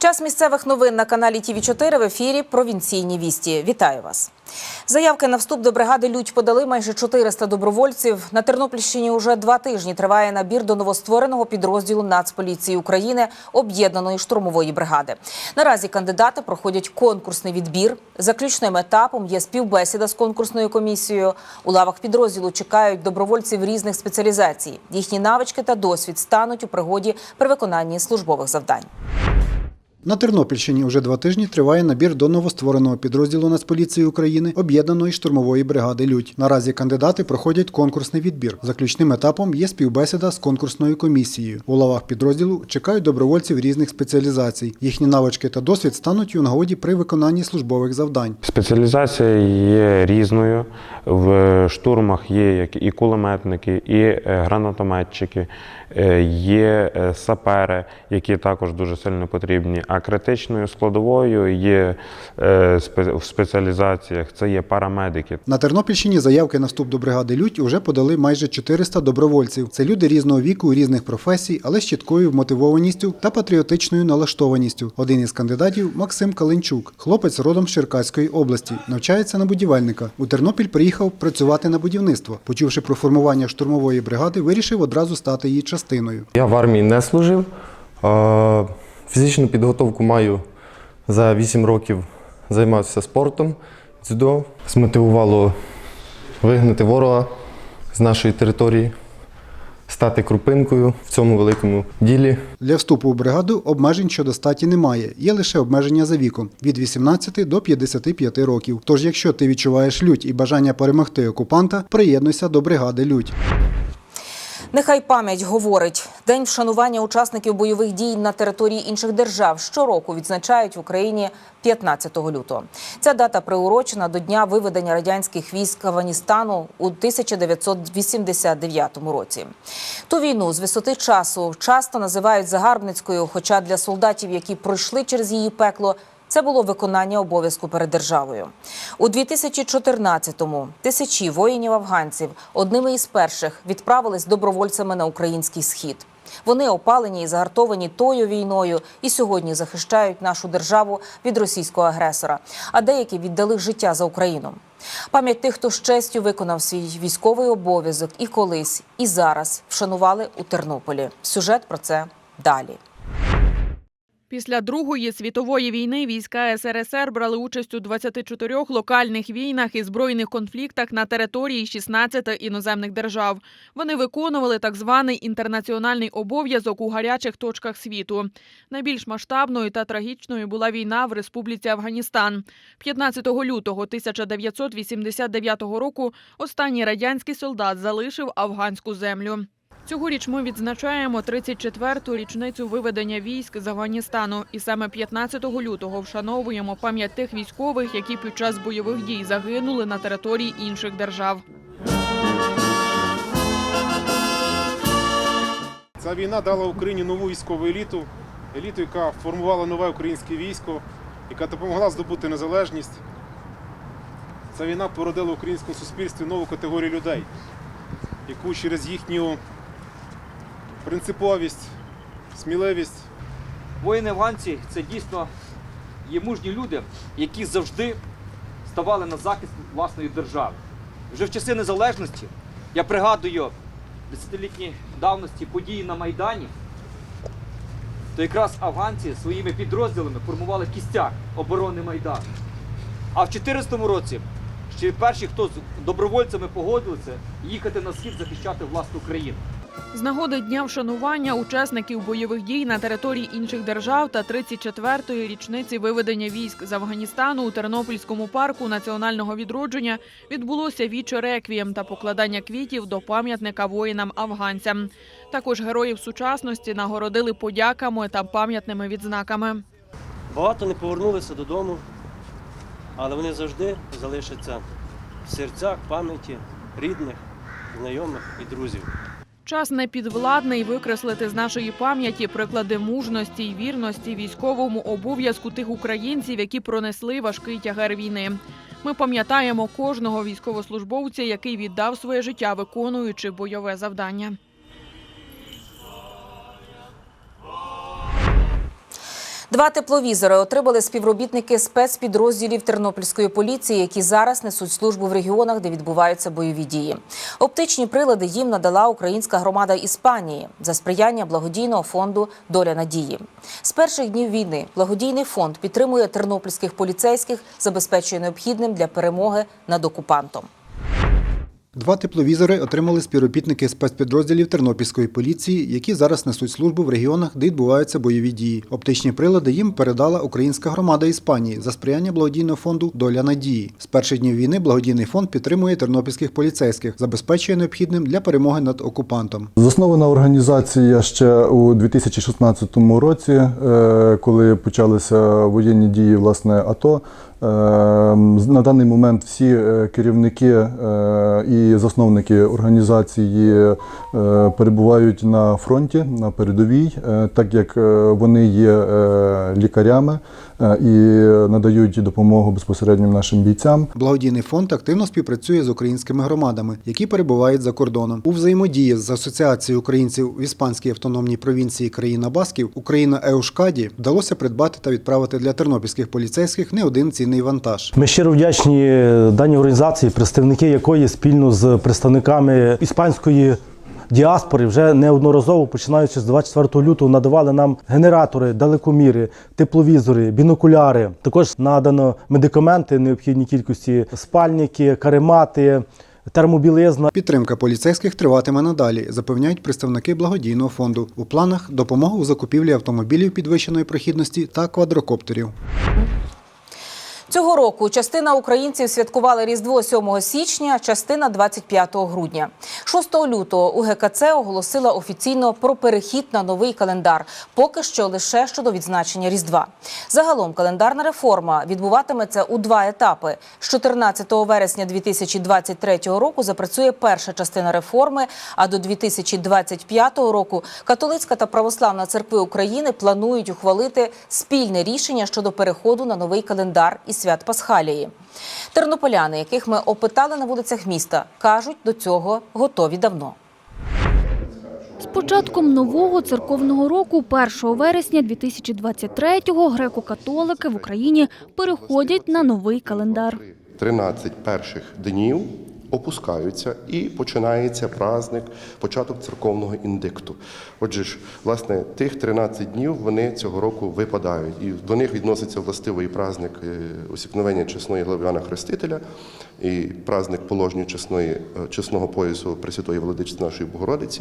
Час місцевих новин на каналі ТІВІ 4 в ефірі Провінційні вісті. Вітаю вас. Заявки на вступ до бригади Людь подали майже 400 добровольців. На Тернопільщині уже два тижні триває набір до новоствореного підрозділу Нацполіції України об'єднаної штурмової бригади. Наразі кандидати проходять конкурсний відбір. Заключним етапом є співбесіда з конкурсною комісією. У лавах підрозділу чекають добровольців різних спеціалізацій. Їхні навички та досвід стануть у пригоді при виконанні службових завдань. На Тернопільщині вже два тижні триває набір до новоствореного підрозділу Нацполіції України об'єднаної штурмової бригади Людь. Наразі кандидати проходять конкурсний відбір. Заключним етапом є співбесіда з конкурсною комісією. У лавах підрозділу чекають добровольців різних спеціалізацій. Їхні навички та досвід стануть у нагоді при виконанні службових завдань. Спеціалізація є різною. В штурмах є як і кулеметники, і е, гранатометчики, є е, сапери, які також дуже сильно потрібні. А критичною складовою є е, в спеціалізаціях це є парамедики. На Тернопільщині заявки на вступ до бригади Людь уже подали майже 400 добровольців. Це люди різного віку, різних професій, але з чіткою вмотивованістю та патріотичною налаштованістю. Один із кандидатів Максим Калинчук, хлопець родом з Черкаської області, навчається на будівельника. У Тернопіль приїхав працювати на будівництво. Почувши про формування штурмової бригади, вирішив одразу стати її частиною. Я в армії не служив. Фізичну підготовку маю за 8 років займався спортом, дзюдо. Змотивувало вигнати ворога з нашої території, стати крупинкою в цьому великому ділі. Для вступу у бригаду обмежень щодо статі немає. Є лише обмеження за віком від 18 до 55 років. Тож, якщо ти відчуваєш лють і бажання перемогти окупанта, приєднуйся до бригади Лють. Нехай пам'ять говорить. День вшанування учасників бойових дій на території інших держав щороку відзначають в Україні 15 лютого. Ця дата приурочена до дня виведення радянських військ Афганістану у 1989 році. Ту війну з висоти часу часто називають загарбницькою, хоча для солдатів, які пройшли через її пекло, це було виконання обов'язку перед державою. У 2014-му тисячі воїнів-афганців одними із перших відправились добровольцями на український схід. Вони опалені і загартовані тою війною і сьогодні захищають нашу державу від російського агресора. А деякі віддали життя за Україну. Пам'ять тих, хто з честю виконав свій військовий обов'язок і колись, і зараз вшанували у Тернополі. Сюжет про це далі. Після Другої світової війни війська СРСР брали участь у 24 локальних війнах і збройних конфліктах на території 16 іноземних держав. Вони виконували так званий інтернаціональний обов'язок у гарячих точках світу. Найбільш масштабною та трагічною була війна в Республіці Афганістан. 15 лютого 1989 року останній радянський солдат залишив афганську землю. Цьогоріч ми відзначаємо 34-ту річницю виведення військ з Афганістану. І саме 15 лютого вшановуємо пам'ять тих військових, які під час бойових дій загинули на території інших держав. Ця війна дала Україні нову військову еліту, еліту, яка формувала нове українське військо, яка допомогла здобути незалежність. Ця війна породила в українському суспільстві нову категорію людей, яку через їхню принциповість, сміливість Воїни афганці це дійсно є мужні люди, які завжди ставали на захист власної держави. Вже в часи незалежності я пригадую десятилітні давності події на Майдані, то якраз афганці своїми підрозділами формували кістяк оборони Майдану. А в 2014 році ще перші, хто з добровольцями погодилися їхати на схід захищати власну країну. З нагоди дня вшанування учасників бойових дій на території інших держав та 34-ї річниці виведення військ з Афганістану у Тернопільському парку національного відродження відбулося віче реквієм та покладання квітів до пам'ятника воїнам-афганцям. Також героїв сучасності нагородили подяками та пам'ятними відзнаками. Багато не повернулися додому, але вони завжди залишаться в серцях, пам'яті рідних, знайомих і друзів. Час непідвладний викреслити з нашої пам'яті приклади мужності й вірності військовому обов'язку тих українців, які пронесли важкий тягар війни. Ми пам'ятаємо кожного військовослужбовця, який віддав своє життя, виконуючи бойове завдання. Два тепловізори отримали співробітники спецпідрозділів Тернопільської поліції, які зараз несуть службу в регіонах, де відбуваються бойові дії. Оптичні прилади їм надала українська громада Іспанії за сприяння благодійного фонду Доля надії. З перших днів війни благодійний фонд підтримує тернопільських поліцейських, забезпечує необхідним для перемоги над окупантом. Два тепловізори отримали співробітники спецпідрозділів Тернопільської поліції, які зараз несуть службу в регіонах, де відбуваються бойові дії. Оптичні прилади їм передала українська громада Іспанії за сприяння благодійного фонду Доля надії. З перших днів війни благодійний фонд підтримує тернопільських поліцейських, забезпечує необхідним для перемоги над окупантом. Заснована організація ще у 2016 році, е, коли почалися воєнні дії власне АТО. Е, На даний момент всі е, керівники е, і засновники організації е, перебувають на фронті на передовій, так як вони є лікарями і надають допомогу безпосередньо нашим бійцям. Благодійний фонд активно співпрацює з українськими громадами, які перебувають за кордоном. У взаємодії з Асоціацією українців в Іспанській автономній провінції країна Басків Україна Еушкаді вдалося придбати та відправити для тернопільських поліцейських не один цінний вантаж. Ми щиро вдячні даній організації, представники якої спільно з представниками іспанської діаспори вже неодноразово, починаючи з 24 лютого, надавали нам генератори, далекоміри, тепловізори, бінокуляри. Також надано медикаменти необхідній кількості, спальники, каремати, термобілизна. Підтримка поліцейських триватиме надалі, запевняють представники благодійного фонду. У планах допомога у закупівлі автомобілів підвищеної прохідності та квадрокоптерів. Цього року частина українців святкували Різдво 7 січня, частина 25 грудня. 6 лютого УГКЦ оголосила офіційно про перехід на новий календар, поки що лише щодо відзначення Різдва. Загалом календарна реформа відбуватиметься у два етапи. З 14 вересня 2023 року запрацює перша частина реформи, а до 2025 року католицька та православна церкви України планують ухвалити спільне рішення щодо переходу на новий календар і свят Пасхалії. Тернополяни, яких ми опитали на вулицях міста, кажуть, до цього готові давно. З початком нового церковного року, 1 вересня 2023-го, греко-католики в Україні переходять на новий календар. 13 перших днів опускаються і починається праздник, початок церковного індикту. Отже ж, власне, тих 13 днів вони цього року випадають, і до них відноситься властивий праздник е, усікновення чесної Главляна Хрестителя і праздник положення чесної, е, чесного поясу Пресвятої Владичиці нашої Богородиці.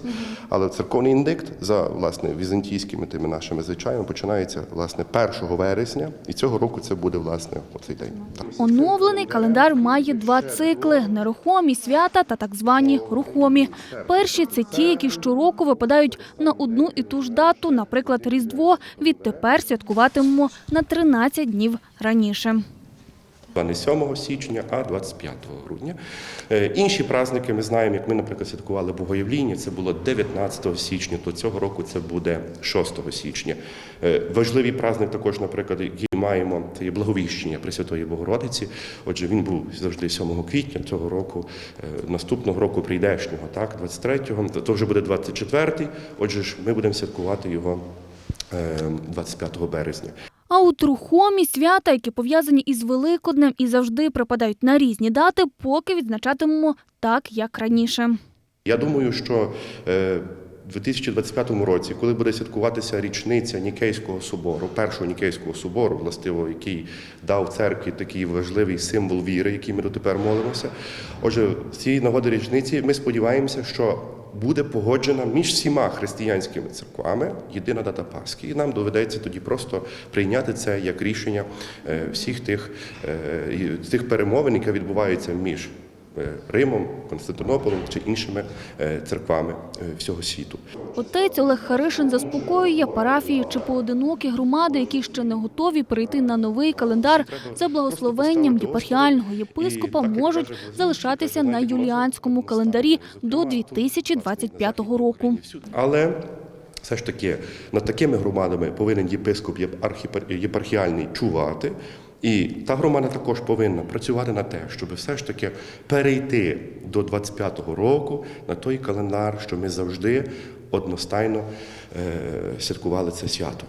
Але церковний індикт за власне візантійськими тими нашими звичаями починається власне 1 вересня, і цього року це буде власне оцей день. Оновлений календар має два цикли – нерухомі свята та так звані рухомі. Перші – це ті, які щороку випадають на одну і ту ж дату, наприклад, Різдво. Відтепер святкуватимемо на 13 днів раніше. Не 7 січня, а 25 грудня. Е, Інші праздники ми знаємо, як ми, наприклад, святкували Богоявління, це було 19 січня, то цього року це буде 6 січня. Е, Важливий праздник також, наприклад, який маємо, це є Благовіщення Пресвятої Богородиці. Отже, він був завжди 7 квітня цього року, е, наступного року прийдешнього, так, 23-го, то вже буде 24-й, отже ж ми будемо святкувати його е, 25 березня. А от рухомі свята, які пов'язані із Великоднем і завжди припадають на різні дати, поки відзначатимемо так, як раніше. Я думаю, що в 2025 році, коли буде святкуватися річниця Нікейського собору, першого Нікейського собору, властиво, який дав церкві такий важливий символ віри, який ми дотепер молимося. Отже, з цієї нагоди річниці ми сподіваємося, що буде погоджена між всіма християнськими церквами єдина дата Пасхи. І нам доведеться тоді просто прийняти це як рішення е, всіх тих, е, тих перемовин, які відбуваються між Римом, Константинополем чи іншими е, церквами е, всього світу. Отець Олег Харишин заспокоює парафії чи поодинокі громади, які ще не готові перейти на новий календар. За благословенням єпархіального єпископа можуть залишатися на юліанському календарі до 2025 року. Але все ж таки над такими громадами повинен єпископ єп- єпархіальний чувати. І та громада також повинна працювати на те, щоб все ж таки перейти до 25-го року на той календар, що ми завжди одностайно е, святкували це свято.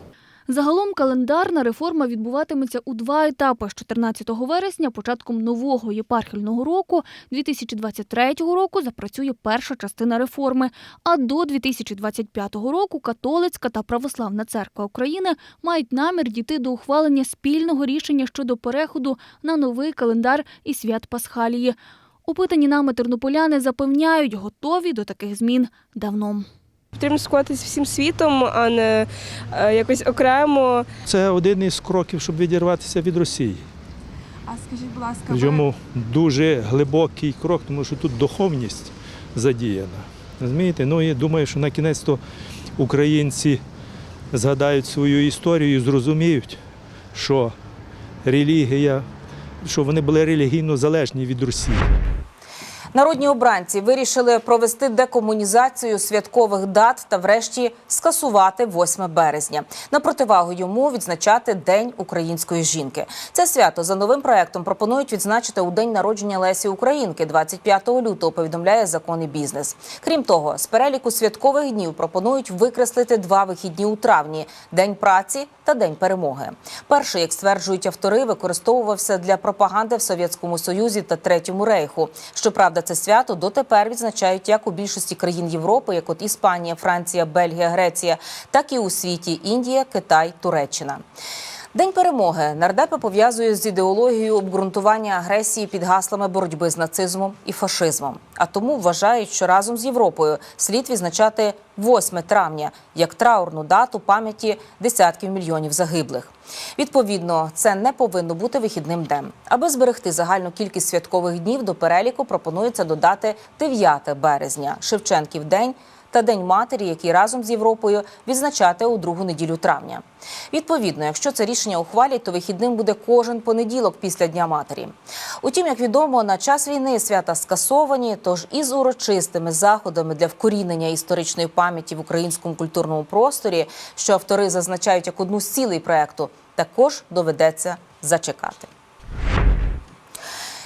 Загалом календарна реформа відбуватиметься у два етапи з 14 вересня, початком нового єпархіального року 2023 року запрацює перша частина реформи. А до 2025 року католицька та православна церква України мають намір дійти до ухвалення спільного рішення щодо переходу на новий календар і свят Пасхалії. Опитані нами тернополяни запевняють, готові до таких змін давно. Потрібно скуватися всім світом, а не е, якось окремо. Це один із кроків, щоб відірватися від Росії. А скажіть, будь ласка, Причому дуже глибокий крок, тому що тут духовність задіяна. Розумієте? Ну і думаю, що на кінець то українці згадають свою історію і зрозуміють, що релігія, що вони були релігійно залежні від Росії. Народні обранці вирішили провести декомунізацію святкових дат та, врешті, скасувати 8 березня. На противагу йому відзначати День української жінки. Це свято за новим проектом пропонують відзначити у день народження Лесі Українки, 25 лютого. Повідомляє закон і бізнес. Крім того, з переліку святкових днів пропонують викреслити два вихідні у травні: День праці та День перемоги. Перший, як стверджують автори, використовувався для пропаганди в Совєтському Союзі та Третьому рейху. Щоправда, це свято дотепер відзначають як у більшості країн Європи, як от Іспанія, Франція, Бельгія, Греція, так і у світі Індія, Китай, Туреччина. День перемоги нардепи пов'язує з ідеологією обґрунтування агресії під гаслами боротьби з нацизмом і фашизмом. А тому вважають, що разом з Європою слід відзначати 8 травня як траурну дату пам'яті десятків мільйонів загиблих. Відповідно, це не повинно бути вихідним днем. Аби зберегти загальну кількість святкових днів до переліку, пропонується додати 9 березня Шевченків день та День матері, який разом з Європою відзначати у другу неділю травня. Відповідно, якщо це рішення ухвалять, то вихідним буде кожен понеділок після Дня матері. Утім, як відомо, на час війни свята скасовані, тож із урочистими заходами для вкорінення історичної пам'яті в українському культурному просторі, що автори зазначають як одну з цілей проекту, також доведеться зачекати.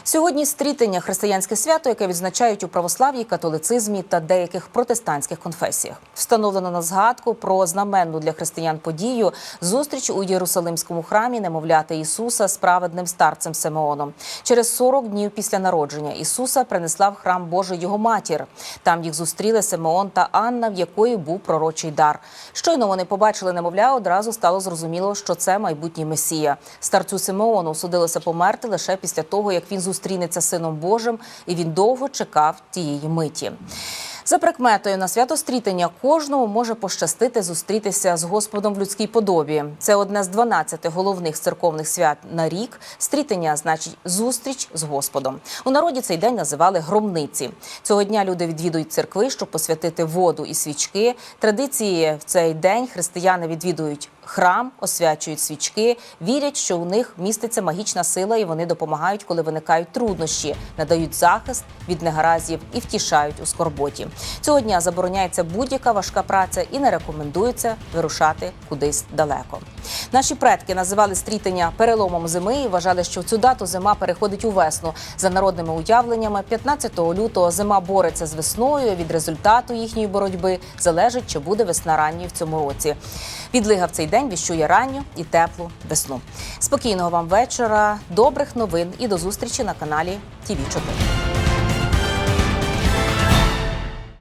Сьогодні стрітення християнське свято, яке відзначають у православ'ї, католицизмі та деяких протестантських конфесіях. Встановлено на згадку про знаменну для християн подію зустріч у Єрусалимському храмі немовляти Ісуса з праведним старцем Симеоном. Через 40 днів після народження Ісуса принесла в храм Божий його матір. Там їх зустріли Симеон та Анна, в якої був пророчий дар. Щойно вони побачили немовля, одразу стало зрозуміло, що це майбутній месія. Старцю Симеону судилося померти лише після того, як він зустрінеться з сином Божим, і він довго чекав тієї миті. За прикметою на свято стрітення кожному може пощастити зустрітися з Господом в людській подобі. Це одне з 12 головних церковних свят на рік. Стрітення значить зустріч з Господом. У народі цей день називали громниці. Цього дня люди відвідують церкви, щоб посвятити воду і свічки. Традиції в цей день християни відвідують храм, освячують свічки, вірять, що у них міститься магічна сила, і вони допомагають, коли виникають труднощі, надають захист від негаразів і втішають у скорботі. Цього дня забороняється будь-яка важка праця і не рекомендується вирушати кудись далеко. Наші предки називали стрітення переломом зими і вважали, що в цю дату зима переходить у весну. За народними уявленнями, 15 лютого зима бореться з весною. Від результату їхньої боротьби залежить, чи буде весна ранньою в цьому році. Відлига в цей день віщує ранню і теплу весну. Спокійного вам вечора, добрих новин і до зустрічі на каналі ТІВІ 4